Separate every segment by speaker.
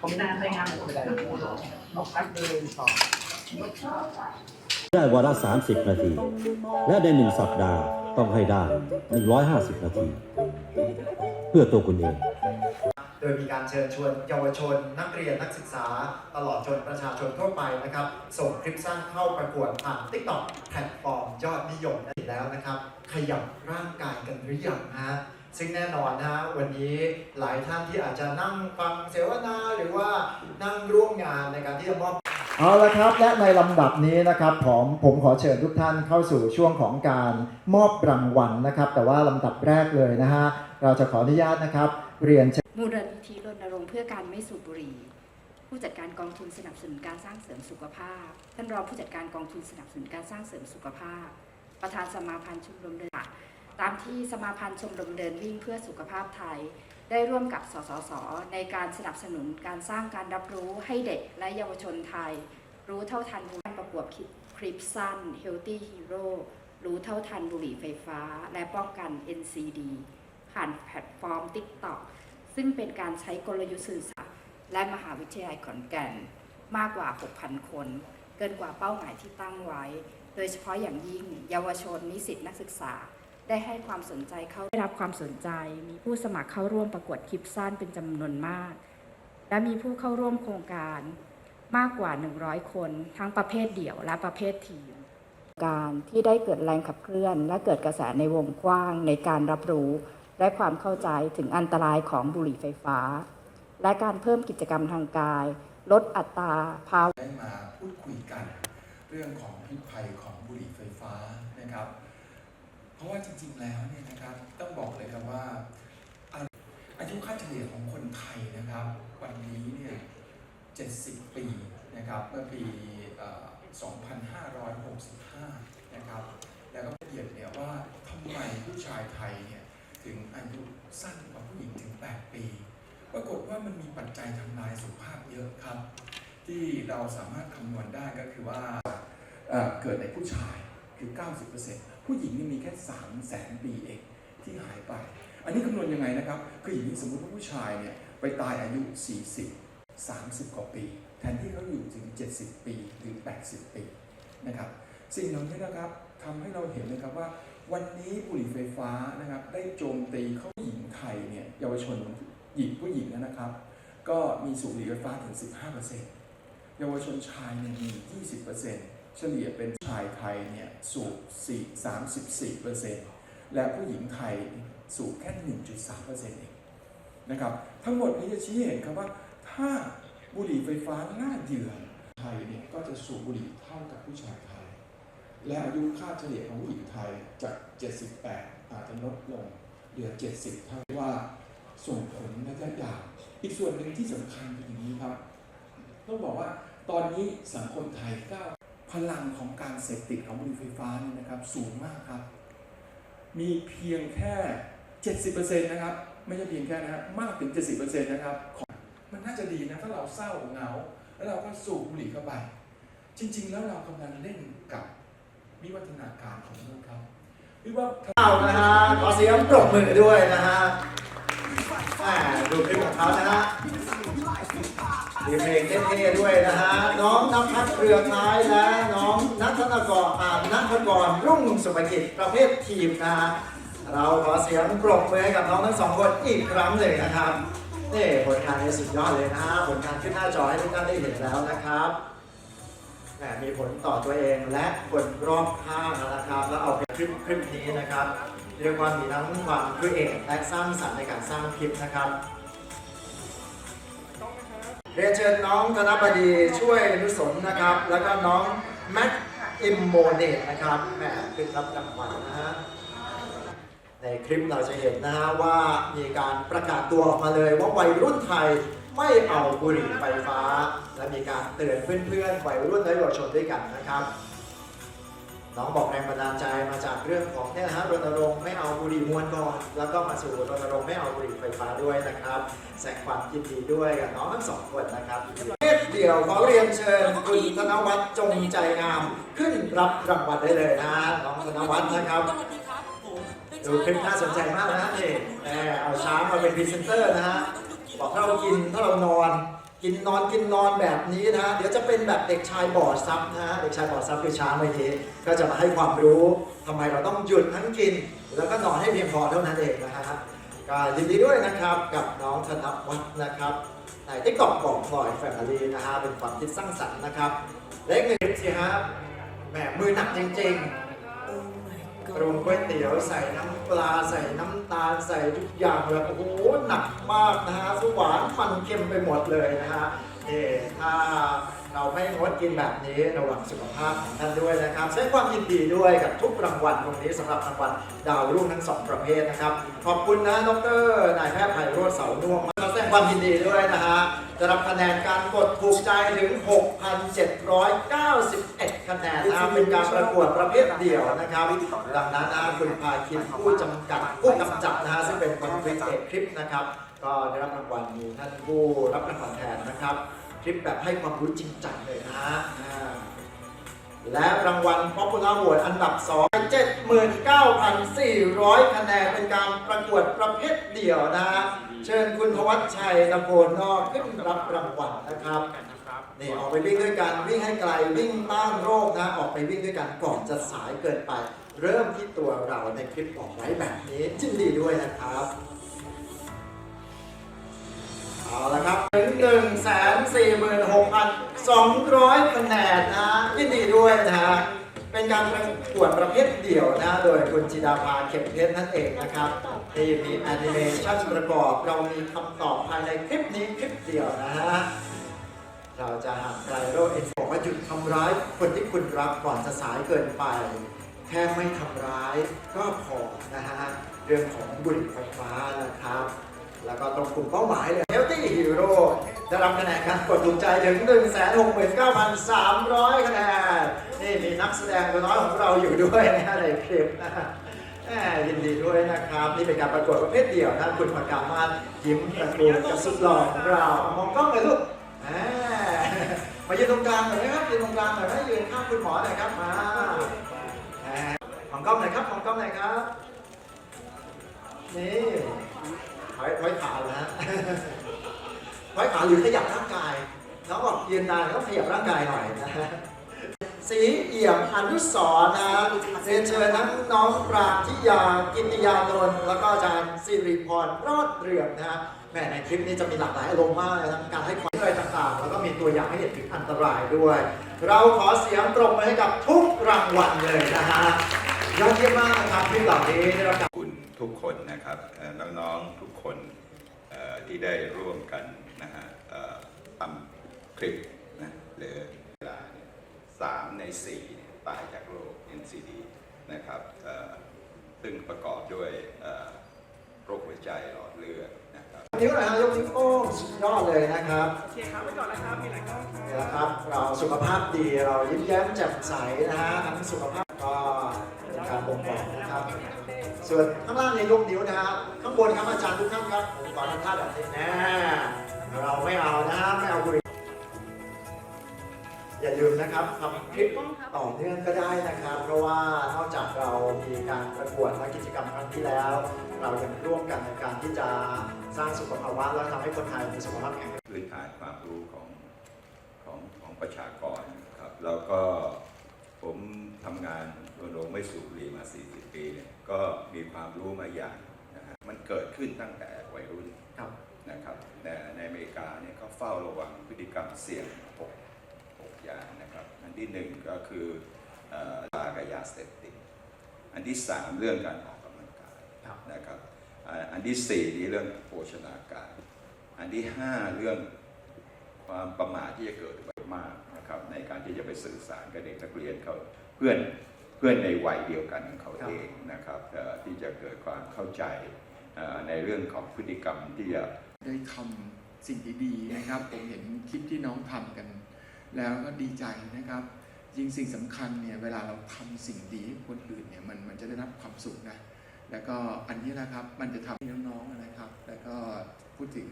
Speaker 1: ผมนานไปงานไม่ได้นกพักเลยสอง
Speaker 2: ได้วันละ 30 นาที และในหนึ่งสัปดาห์ต้องให้ได้ 150 นาที เพื่อตัวคุณเอง
Speaker 3: โดยมีการเชิญชวนเยาวชน นักเรียนนักศึกษา ตลอดจนประชาชนทั่วไปนะครับ ส่งคลิปสั้นเข้าประกวดผ่าน TikTok แพลตฟอร์มยอดนิยมได้แล้วนะครับ ขยับร่างกายกันหรือยังฮะ ซึ่งแน่นอนนะฮะวันนี้หลายท่านที่อาจจะนั่งฟังเสวนาหรือว่านั่งร่วมงานในการที่จะมอบเอาละครับและในลำดับนี้นะครับผมผมขอเชิญทุกท่านเข้าสู่ช่วงของการมอบรางวัลนะครับ แต่ว่าลำดับแรกเลยนะฮะเราจะขออนุญาตนะครับ เรียน
Speaker 4: มูลนิธิรณรงค์เพื่อการไม่สูบบุหรี่ผู้จัดการกองทุนสนับสนุนการสร้างเสริมสุขภาพ ท่านรองผู้จัดการกองทุนสนับสนุนการสร้างเสริมสุขภาพ ประธานสมาพันธ์ชมรมเดิน ตามที่สมาพันธ์ชมรมเดินวิ่งเพื่อสุขภาพไทย ได้ร่วมกับสสส ในการสนับสนุนการสร้างการรับรู้ให้เด็กและเยาวชนไทย รู้เท่าทันบุหรี่ประกวดคลิปสั้น Healthy Hero รู้เท่าทันบุหรี่ไฟฟ้า และป้องกัน NCD ผ่านแพลตฟอร์ม TikTok ซึ่งเป็นการใช้กลยุทธ์สื่อสารและมหาวิทยาลัยขอนแก่น มากกว่า 6,000 คน เกินกว่าเป้าหมายที่ตั้งไว้ โดยเฉพาะอย่างยิ่งเยาวชนนิสิตนักศึกษา ได้ให้ความสนใจเข้าได้รับความสนใจ มีผู้สมัครเข้าร่วมประกวดคลิปสั้นเป็นจำนวนมาก และมีผู้เข้าร่วมโครงการมากกว่า 100 คน ทั้งประเภทเดี่ยวและประเภททีม การที่ได้เกิดแรงขับเคลื่อน และเกิดกระแสในวงกว้างในการรับรู้และความเข้าใจถึงอันตรายของบุหรี่ไฟฟ้า และการเพิ่มกิจกรรมทางกาย ลดอัตราภาวะ
Speaker 5: ได้มาพูดคุยกัน เรื่องของพิษภัยของบุหรี่ไฟฟ้านะครับ ราะว่าจริงๆแล้วเนี่ยนะครับต้องบอกเลยครับว่าอาอายุค่าเฉลี่ยของคนไทยนะครับ วันนี้เนี่ย 70 ปีนะครับเมื่อปี 2565 นะครับ แล้วก็ละเอียดเนี่ยว่าทำไมผู้ชายไทยเนี่ยถึงอายุสั้นกว่าผู้หญิงถึง 8 ปี ปรากฏว่ามันมีปัจจัยทำลายสุขภาพเยอะครับ ที่เราสามารถคำนวณได้ก็คือว่าเเกิดในผู้ชาย คือ 90%ผู้หญิงนี่มีแค่ 3 0 0แสนปีเองที่หายไป อันนี้คำนวณยังไงนะครับ คืออย่างนี้สมมติว่าผู้ชายเนี่ยไปตายอายุ 40 30 กว่าปี แทนที่เขาอยู่ถึง 70 ปีหรือ 80 ปีนะครับ สิ่งเหล่านี้นะครับทำให้เราเห็นเลยครับว่าวันนี้บุหรี่ไฟฟ้านะครับได้โจมตีเข้าหญิงไทยเนี่ยเยาวชนหญิงผู้หญิงนะครับ ก็มีสูบบุหรี่ไฟฟ้าถึง 15%เยาวชนชายเนี่ยมี 20% เฉลี่ยเป็นชายไทยเนี่ยสูบ4 34%และผู้หญิงไทยสูบแค่ 1.3%เองนะครับทั้งหมดนี้จะชี้เห็นครับว่าถ้าบุหรี่ไฟฟ้าล่าเหยื่อไทยเนี่ยก็จะสูบบุหรี่เท่ากับผู้ชายไทย และอายุค่าเฉลี่ยของผู้หญิงไทยจาก 78 อาจจะลดลงเหลือ 70 เท่าว่าส่งผลระยะยาวอีกส่วนหนึ่งที่สำคัญคืออย่างนี้ครับ ต้องบอกว่าตอนนี้สังคมไทยก้าว พลังของการเสพติดของบุหรี่ไฟฟ้านี่นะครับสูงมากครับ มีเพียงแค่ 70%นะครับ ไม่ใช่เพียงแค่นะครับมากถึง 70%นะครับมันน่าจะดีนะถ้าเราเศร้าเหงา แล้วเราก็สูบบุหรี่เข้าไป จริง ๆ แล้วเรากำลังเล่นกับวิวัฒนาการของโลกครับวิวัฒ
Speaker 3: เอานะฮะขอเสียงปรบมือด้วยนะฮะดูคลิปของเขานะฮะ มีเพลงเท่ๆด้วยนะฮะ น้องนักพัฒเรือท้ายและน้องนัทนกรอ่านัทกรรุ่งสุภกิจประเภททีมนะฮะ เราขอเสียงปรบมือให้กับน้องทั้งสองคนอีกครั้งเลยนะครับนี่ผลงานในสุดยอดเลยนะฮะผลงานขึ้นหน้าจอให้ทุกท่านได้เห็นแล้วนะครับแหมมีผลต่อตัวเองและคนรอบข้างนะครับ แล้วเอาไปคลิปคลิปนี้นะครับเรียกว่ามีทั้งความครีเอทและสร้างสรรค์ในการสร้างคลิปนะครับ เรียนเชิญน้องธนบดีช่วยนุสนนะครับ แล้วก็น้องแม็กอิมโมเนตนะครับแหมขึ้นรับรางวัลนะฮะในคลิปเราจะเห็นนะฮะว่ามีการประกาศตัวออกมาเลยว่าวัยรุ่นไทยไม่เอาบุหรี่ไฟฟ้า และมีการเตือนเพื่อนๆวัยรุ่นและเยาวชนด้วยกันนะครับ น้องบอกแรงบันดาลใจมาจากเรื่องของเนี่ยนะฮะรณรงค์ไม่เอาบุหรี่มวนก่อน แล้วก็มาสู่รณรงค์ไม่เอาบุหรี่ไฟฟ้าด้วยนะครับ แสดงความยินดีด้วยกับน้องทั้งสองคนนะครับเพศเดี่ยวขอเรียนเชิญคุณธนวัฒน์จงใจงาม ขึ้นรับรางวัลได้เลยนะฮะน้องธนวัฒน์นะครับ
Speaker 6: ดูค
Speaker 3: ลิปน่าสนใจมากนะฮะนี่เอาช้างมาเป็นพรีเซนเตอร์นะฮะบอกถ้าเรากินถ้าเรานอน กินนอนกินนอนแบบนี้นะฮะเดี๋ยวจะเป็นแบบเด็กชายบอดซับนะฮะเด็กชายบอดซับคือช้างเมื่อกี้ก็จะมาให้ความรู้ทำไมเราต้องหยุดทั้งกิน แล้วก็นอนให้เพียงพอเท่านั้นเองนะฮะก็ยินดีด้วยนะครับกับน้องธนวัฒน์นะครับในติ๊กต็อกบอกบอยแฟมิลี่นะฮะเป็นความคิดสร้างสรรค์นะครับเล็กหนึ่งสิฮะแหมมือหนักจริงๆปรุงก๋วยเตี๋ยวใส่น้ำ ปลาใส่น้ำตาลใส่ทุกอย่างแบบโอ้โหหนักมากนะฮะสหวานมันเค็มไปหมดเลยนะฮะเอ่ถ้าเราไม่งดกินแบบนี้ระวังสุขภาพของท่านด้วยนะครับแสดงความยินดีด้วยกับทุกรางวัลตรงนี้สำหรับรางวัลดาวรุ่งทั้งสองประเภทนะครับ ขอบคุณนะดรนายแพทย์ไพโรธเสาน่วมมาแสดงความยินดีด้วยนะฮะ จะรับคะแนนการกดถูกใจถึง 6,791 คะแนนนะเป็นการประกวดประเภทเดี่ยวนะครับ ดังนั้นนะคุณพาคินผู้จำกัดผู้กำจัดนะฮะซึ่งเป็นคนคลิปเอกคลิปนะครับ ก็ได้รับรางวัลมีท่านผู้รับรางวัลแทนนะครับ คลิปแบบให้ความรู้จริงจังเลยนะฮะอ่าและรางวัล Popular Award อันดับ 2 79,400 คะแนนเป็นการประกวดประเภทเดี่ยวนะฮะ เชิญคุณธวัชชัยตะโกนนอกขึ้นรับรางวัลนะครับนี่ออกไปวิ่งด้วยกันวิ่งให้ไกลวิ่งต้านโรคนะออกไปวิ่งด้วยกันก่อนจะสายเกินไป เริ่มที่ตัวเราในคลิปบอกไว้แบบนี้ยินดีด้วยนะครับเอาละครับถึง1 4 6 2 0 0คะแนนนะยินดีด้วยนะฮะเป็น การประกวดประเภทเดี่ยวนะโดยคุณจิดาภาเข็มเพชรนั่นเองนะครับที่มีแอนิเมชันประกอบเรามีคำตอบภายในคลิปนี้คลิปเดียวนะฮะเราจะห่างไกลโรคเอดส์บอกว่าหยุดทำร้ายคนที่คุณรักก่อนจะสายเกินไป แค่ไม่ทำร้ายก็พอนะฮะเรื่องของบุหรี่ไฟฟ้านะครับ แล้วก็ตรงกลุ่มเป้าหมายเลย Healthy Hero ได้รับคะแนนการกดถูกใจถึง 169,300 คะแนน นี่มีนักแสดงตัวน้อยของเราอยู่ด้วยนะฮะในคลิปนะฮะแหมยินดีด้วยนะครับ นี่เป็นการประกวดประเภทเดี่ยวนะคุณปากกามาศยิ้มตะกูลกับสุดหล่อของเรามองกล้องเลยลูกอ่ามายืนตรงกลางหน่อยนะครับยืนตรงกลางหน่อยนะยืนข้างคุณหมอหน่อยครับมามองกล้องหน่อยครับมองกล้องหน่อยครับ นี่ถอยถอยขาเหรอฮะถอยขาหรือขยับร่างกายน้องบอกยืนนานก็ขยับร่างกายหน่อยนะฮะ สีเอี่ยมอนุสรนะเรียนเชิญทั้งน้องปราทิยากิติยานนท์แล้วก็อาจารย์สิริพรรอดเรืองนะฮะแหม่ในคลิปนี้จะมีหลากหลายอารมณ์มากเลยทั้งการให้ความอะไรต่างๆ แล้วก็มีตัวอย่างให้เห็นถึงอันตรายด้วย เราขอเสียงปรบมือให้กับทุกรางวัลเลยนะฮะยอดเยี่ยมมากนะครับคลิปเหล่านี้ได้รับการ
Speaker 6: คุณทุกคนนะครับน้องๆทุกคนที่ได้ร่วมกันนะฮะทำคลิปนะหรือ เวลาเนี่ยสามในสี่เนี่ยตายจากโรค NCD นะครับเอ่อซึ่งประกอบด้วยเอ่อโรคหัวใจหลอดเลือดนะครับ
Speaker 3: นิ้วหน่อยฮะยกนิ้วโป้งสุดยอดเลยนะครับ
Speaker 1: โอเคครับไปก่อนนะครับมีหลายกล้องครับ
Speaker 3: นี่แหละครับเราสุขภาพดีเรายิ้มแย้มแจ่มใสนะฮะทั้งสุขภาพก็เป็นการบ่งบอกนะครับ ส่วนข้างล่างในยกนิ้วนะฮะข้างบนครับอาจารย์ทุกท่านครับผมขอทำท่าแบบนี้แน่เราไม่เอานะไม่เอาบุหรี่ อย่าลืมนะครับทำคลิปต่อเนื่องก็ได้นะครับ เพราะว่านอกจากเรามีการประกวดและกิจกรรมครั้งที่แล้ว เรายังร่วมกันในการที่จะสร้างสุขภาวะและทำให้คนไทยมีสุขภาพแข็งแรง
Speaker 6: พื้นฐานความรู้ของของของประชากรครับแล้วก็ผมทำงานรณรงค์ไม่สูบบุหรี่มา 40 ปีเนี่ยก็มีความรู้มาอย่างนะฮะมันเกิดขึ้นตั้งแต่วัยรุ่น
Speaker 3: ครับ
Speaker 6: นะครับแต่ในอเมริกาเนี่ยเขาเฝ้าระวังพฤติกรรมเสี่ยงหกหก อย่างนะครับ อันที่หนึ่งก็คือเอ่อลากับยาเสพติด อันที่สามเรื่องการออกกำลังกาย
Speaker 3: ครับ
Speaker 6: นะครับอ่าอันที่สี่นี่เรื่องโภชนาการ อันที่ห้าเรื่องความประมาทที่จะเกิดขึ้นมากนะครับในการที่จะไปสื่อสารกับเด็กนักเรียนเขาเพื่อนเพื่อนในวัยเดียวกันของเขา
Speaker 3: ครับ
Speaker 6: เองนะครับเอ่อที่จะเกิดความเข้าใจเอ่อในเรื่องของพฤติกรรมที่จะ
Speaker 5: ได้ทำสิ่งดีๆนะครับ ผมเห็นคลิปที่น้องทำกัน แล้วก็ดีใจนะครับจริงสิ่งสำคัญเนี่ยเวลาเราทำสิ่งดีให้คนอื่นเนี่ยมันมันจะได้รับความสุขนะแล้วก็อันนี้นะครับมันจะทำให้น้องๆนะครับ แล้วก็พูดถึง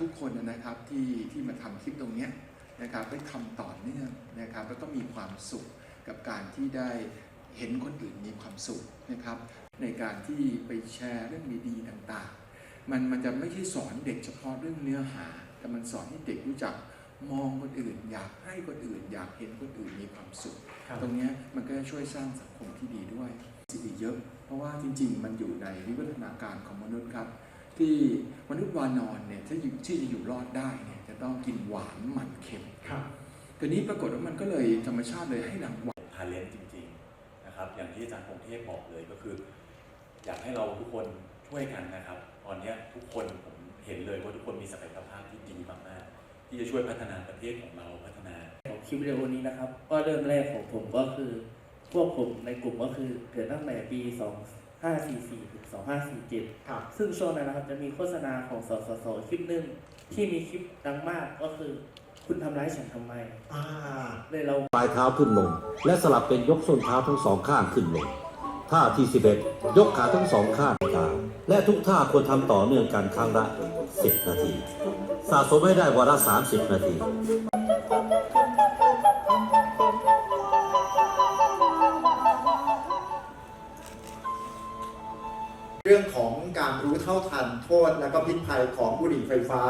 Speaker 5: ทุกคนนะครับที่ที่มาทำคลิปตรงเนี้ยนะครับได้ทำต่อเนื่องนะครับแล้วก็มีความสุขกับการที่ได้เห็นคนอื่นมีความสุขนะครับ ในการที่ไปแชร์เรื่องดีๆต่างๆ มันมันจะไม่ใช่สอนเด็กเฉพาะเรื่องเนื้อหา แต่มันสอนให้เด็กรู้จัก มองคนอื่น อยากให้คนอื่น อยากเห็นคนอื่นมีความสุข
Speaker 3: ครับ
Speaker 5: ตรงเนี้ยมันก็จะช่วยสร้างสังคมที่ดีด้วยสิ่งเยอะ เพราะว่าจริง ๆ มันอยู่ในวิวัฒนาการของมนุษย์ครับ ที่มนุษย์วานอนเนี่ยถ้าอยู่ที่จะอยู่รอดได้เนี่ยจะต้องกินหวานมันเค็ม
Speaker 3: ครับ
Speaker 5: ตัวนี้ปรากฏว่ามันก็เลยธรรมชาติเลยให้หลังหวาน
Speaker 7: ทาเลนต์จริงๆนะครับอย่างที่อาจารย์พงเทพบอกเลยก็คือ อยากให้เราทุกคนช่วยกันนะครับ ตอนเนี้ยทุกคนผมเห็นเลยว่าทุกคนมีศักยภาพที่ดีมากๆ ที่จะช่วยพัฒนาประเทศของเราพัฒนา
Speaker 8: ของคลิปวิดีโอนี้นะครับ ก็เริ่มแรกของผมก็คือ พวกผมในกลุ่มก็คือเกิดตั้งแต่ปี 2544ถึง2547
Speaker 3: ครับ
Speaker 8: ซึ่งช่วงนั้นนะครับจะมีโฆษณาของสสสคลิปหนึ่งที่มีคลิปดังมากก็คือ คุณทำร้ายฉันทำไม
Speaker 3: อ่า
Speaker 8: เลยเรา
Speaker 2: ปลายเท้าขึ้นลง และสลับเป็นยกส้นเท้าทั้งสองข้างขึ้นลง ท่าที่ 11 ยกขาทั้งสองข้างกลางและทุกท่าควรทำต่อเนื่องกันครั้งละ 10 นาที สะสมให้ได้วันละ 30 นาที
Speaker 3: เรื่องของการรู้เท่าทันโทษและก็พิษภัยของบุหรี่ไฟฟ้า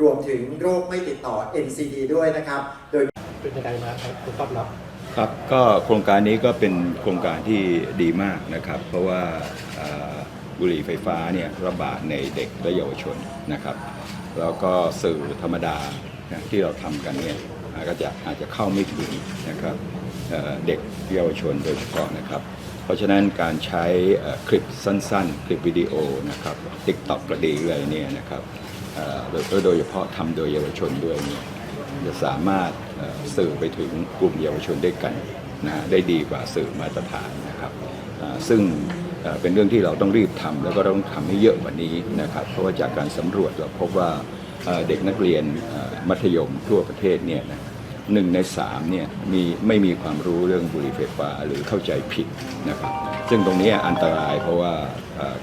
Speaker 3: รวมถึงโรคไม่ติดต่อ NCD ด้วยนะครับ โดย
Speaker 1: เป็นยังไงมาครับคุณต้อนรับ
Speaker 6: ครับก็โครงการนี้ก็เป็นโครงการที่ดีมากนะครับ เพราะว่าเอ่อบุหรี่ไฟฟ้าเนี่ยระบาดในเด็กและเยาวชนนะครับ แล้วก็สื่อธรรมดาที่เราทำกันเนี่ยอาจะอาจจะเข้าไม่ถึงนะครับเด็กเยาวชนโดยเฉพาะนะครับ เพราะฉะนั้นการใช้คลิปสั้นๆ คลิปวิดีโอนะครับติ๊กต็อกก็ดีอะไรเนี่ยนะครับโดยโดยเฉพาะทำโดยเยาวชนด้วยเนี่ยจะสามารถสื่อไปถึงกลุ่มเยาวชนด้วยกันนะได้ดีกว่าสื่อมาตรฐานนะครับซึ่ง เป็นเรื่องที่เราต้องรีบทำแล้วก็ต้องทำให้เยอะกว่านี้นะครับเพราะว่าจากการสำรวจเราพบว่าเด็กนักเรียนมัธยมทั่วประเทศเนี่ยนะหนึ่งในสามเนี่ยมีไม่มีความรู้เรื่องบุหรี่ไฟฟ้าหรือเข้าใจผิดนะครับซึ่งตรงนี้อันตรายเพราะว่า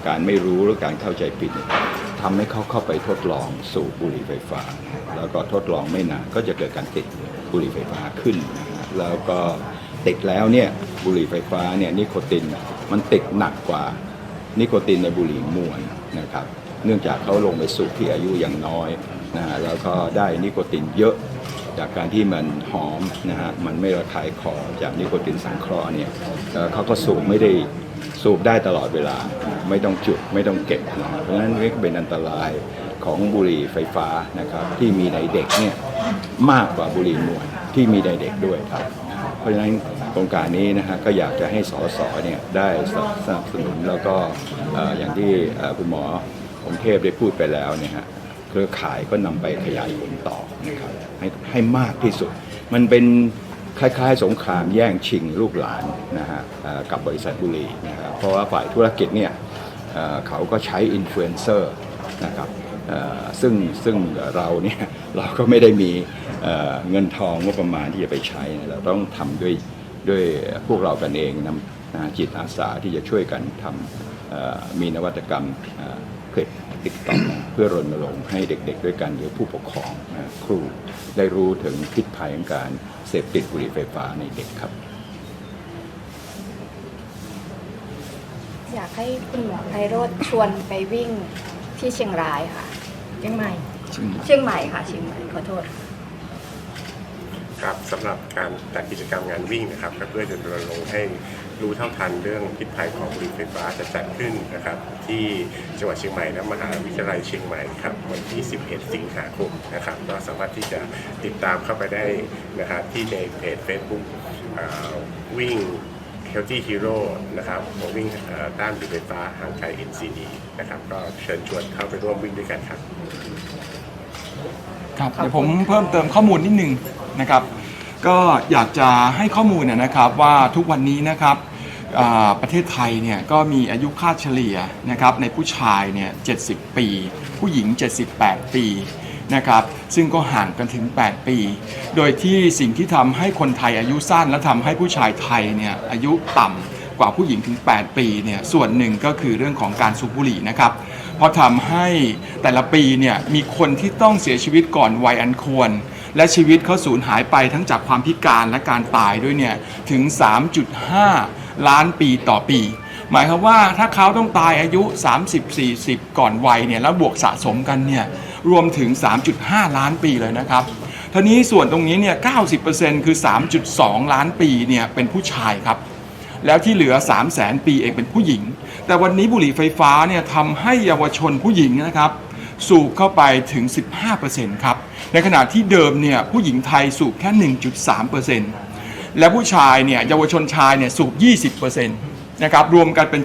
Speaker 6: การไม่รู้หรือการเข้าใจผิดทำให้เขาเข้าไปทดลองสูบบุหรี่ไฟฟ้า แล้วก็ทดลองไม่นานก็จะเกิดการติดบุหรี่ไฟฟ้าขึ้นนะแล้วก็ติดแล้วเนี่ยบุหรี่ไฟฟ้าเนี่ยนิโคติน มันติดหนักกว่านิโคตินในบุหรี่มวนนะครับ เนื่องจากเขาลงไปสูบที่อายุอย่างน้อยนะฮะแล้วก็ได้นิโคตินเยอะจากการที่มันหอมนะฮะมันไม่ระคายคอจากนิโคตินสังเคราะห์เนี่ยเขาก็สูบไม่ได้สูบได้ตลอดเวลาไม่ต้องจุดไม่ต้องเก็บนะฮะเพราะฉะนั้นนี่ก็เป็นอันตรายของบุหรี่ไฟฟ้านะครับที่มีในเด็กเนี่ยมากกว่าบุหรี่มวนที่มีในเด็กด้วยครับ เพราะฉะนั้นโครงการนี้นะฮะก็อยากจะให้สสเนี่ยได้สนับสนุนแล้วก็อย่างที่คุณหมอองเทพได้พูดไปแล้วเนี่ยฮะเครือข่ายก็นำไปขยายผลต่อนะครับให้ให้มากที่สุด มันเป็นคล้ายๆ สงครามแย่งชิงลูกหลานนะฮะกับบริษัทบุหรี่นะครับเพราะว่าฝ่ายธุรกิจเนี่ยเขาก็ใช้อินฟลูเอนเซอร์นะครับซึ่งซึ่งเราเนี่ยเราก็ไม่ได้มี เอ่อเงินทองงบประมาณที่จะไปใช้นะเราต้องทำด้วยด้วยพวกเรากันเองนำนะจิตอาสาที่จะช่วยกันทำเอ่อมีนวัตกรรมเอ่อคลิปติ๊กต็อกเพื่อรณรงค์ให้เด็กๆ ด้วยกันหรือผู้ปกครองนะครูได้รู้ถึงพิษภัยของการเสพติดบุหรี่ไฟฟ้าในเด็กครับ
Speaker 4: อยากให้คุณหมอไพโรธชวนไปวิ่งที่เชียงรายค่ะ เชียงใหม่ เชียงใหม่ค่ะเชียงใหม่ขอโทษ
Speaker 9: ครับสำหรับการจัดกิจกรรมงานวิ่งนะครับก็เพื่อจะรณรงค์ให้รู้เท่าทันเรื่องพิษภัยของบุหรี่ไฟฟ้าจะจัดขึ้นนะครับ ที่จังหวัดเชียงใหม่และมหาวิทยาลัยเชียงใหม่ครับวันที่ 11 สิงหาคมนะครับก็สามารถที่จะติดตามเข้าไปได้นะครับที่ในเพจ Facebook วิ่ง Healthy Hero นะครับวิ่งต้านบุหรี่ไฟฟ้าห่างไกล NCD นะครับก็เชิญชวนเข้าไปร่วมวิ่งด้วยกันครับ
Speaker 5: ครับเดี๋ยวผมเพิ่มเติมข้อมูลนิดนึง นะครับ ก็อยากจะให้ข้อมูลนะนะครับว่าทุกวันนี้นะครับประเทศไทยเนี่ยก็มีอายุค่าเฉลี่ยนะครับในผู้ชายเนี่ย70 ปี ผู้หญิง 78 ปีนะครับซึ่งก็ห่างกันถึง 8 ปี โดยที่สิ่งที่ทำให้คนไทยอายุสั้นและทำให้ผู้ชายไทยเนี่ยอายุต่ำกว่าผู้หญิงถึง 8 ปีเนี่ยส่วนหนึ่งก็คือเรื่องของการสูบบุหรี่นะครับเพราะทำให้แต่ละปีเนี่ยมีคนที่ต้องเสียชีวิตก่อนวัยอันควร และชีวิตเขาสูญหายไปทั้งจากความพิการและการตายด้วยเนี่ยถึง 3.5 ล้านปีต่อปี หมายความว่าถ้าเขาต้องตายอายุ 30-40 ก่อนวัยเนี่ยแล้วบวกสะสมกันเนี่ยรวมถึง 3.5 ล้านปีเลยนะครับทีนี้ส่วนตรงนี้เนี่ย 90%คือ 3.2 ล้านปีเนี่ยเป็นผู้ชายครับ แล้วที่เหลือ 3 0 0แสนปีเองเป็นผู้หญิง แต่วันนี้บุหรี่ไฟฟ้าเนี่ยทำให้เยาวชนผู้หญิงนะครับ สูบเข้าไปถึง 15%ครับ ในขณะที่เดิมเนี่ยผู้หญิงไทยสูบแค่ 1.3%และผู้ชายเนี่ยเยาวชนชายเนี่ยสูบ 20%นะครับรวมกันเป็น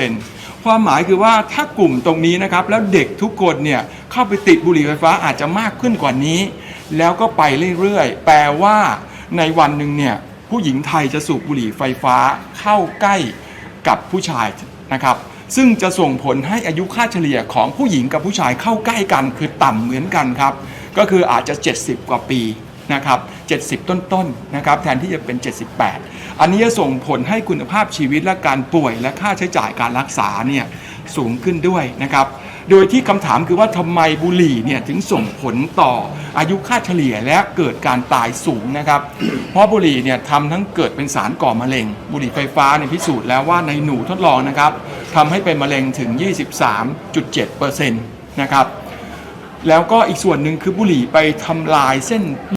Speaker 5: 17%ความหมายคือว่าถ้ากลุ่มตรงนี้นะครับแล้วเด็กทุกคนเนี่ยเข้าไปติดบุหรี่ไฟฟ้าอาจจะมากขึ้นกว่านี้ แล้วก็ไปเรื่อยๆ แปลว่าในวันหนึ่งเนี่ยผู้หญิงไทยจะสูบบุหรี่ไฟฟ้าเข้าใกล้กับผู้ชายนะครับ ซึ่งจะส่งผลให้อายุค่าเฉลี่ยของผู้หญิงกับผู้ชายเข้าใกล้กัน คือต่ำเหมือนกันครับ ก็คืออาจจะ 70 กว่าปีนะครับ70 ต้นๆนะครับแทนที่จะเป็น 78 อันนี้จะส่งผลให้คุณภาพชีวิตและการป่วยและค่าใช้จ่ายการรักษาเนี่ยสูงขึ้นด้วยนะครับ โดยที่คำถามคือว่าทำไมบุหรี่เนี่ยถึงส่งผลต่ออายุค่าเฉลี่ยและเกิดการตายสูงนะครับ เพราะบุหรี่เนี่ยทำทั้งเกิดเป็นสารก่อมะเร็ง บุหรี่ไฟฟ้าเนี่ยพิสูจน์แล้วว่าในหนูทดลองนะครับ ทำให้เป็นมะเร็งถึง 23.7%นะครับ แล้วก็อีกส่วนหนึ่งคือบุหรี่ไปทำลายเส้น